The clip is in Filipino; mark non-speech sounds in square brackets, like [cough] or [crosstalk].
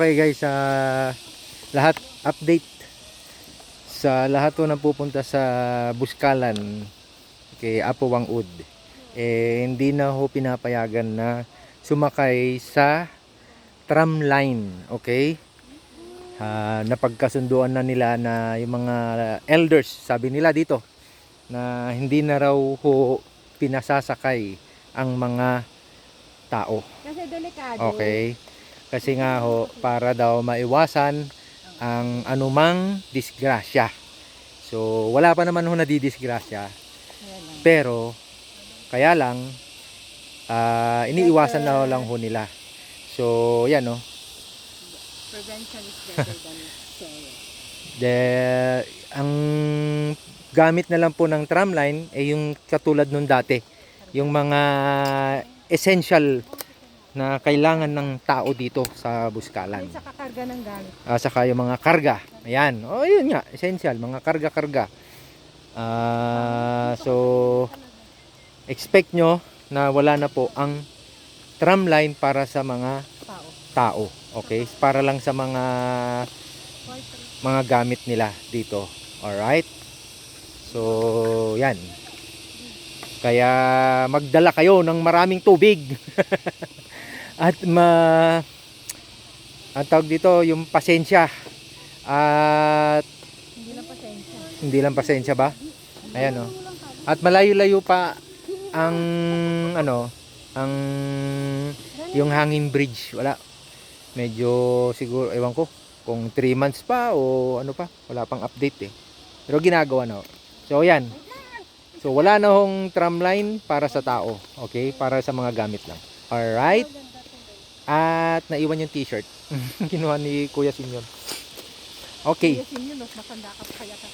Okay guys, sa lahat update sa lahat po na pupunta sa Buskalan kay Apo Wangud. Eh hindi na ho pinapayagan na sumakay sa tram line, okay? Ah, napagkasunduan na nila na yung mga elders, sabi nila dito, na hindi na raw ho pinasasakay ang mga tao. Kasi delikado. Okay. Kasi nga ho, para daw maiwasan ang anumang disgrasya. So, wala pa naman ho nadidisgrasya. Pero, kaya lang, ah, iniiwasan na lang ho nila. So, yan no. Prevention is better than [laughs] cure. De, ang gamit na lang po ng tramline ay yung katulad nung dati. Yung mga essential na kailangan ng tao dito sa Buskalan. Ay, sa kakarga ng gamit. Ah, saka yung mga karga. Ayan. O, yun nga. Essential. Mga karga-karga. Ah, so, expect nyo na wala na po ang tramline para sa mga Tao. tao. Okay? Para lang sa mga mga gamit nila dito. Alright? So, yan. Kaya magdala kayo ng maraming tubig. [laughs] At ma ang tawag dito, yung pasensya. At Hindi lang pasensya. hindi lang pasensya ba? Ayan oh. At malayo-layo pa ang ano, ang yung hanging bridge. Wala. Medyo siguro ewan ko kung 3 months pa o ano pa, wala pang update eh. Pero ginagawa na. ho. So yan. So wala na hong tramline para sa tao, okay? Para sa mga gamit lang. All right? At naiwan yung t-shirt. [laughs] Kinuha ni Kuya Sinyon. Okay. Kasi yun, mas matanda ka pa kaya ka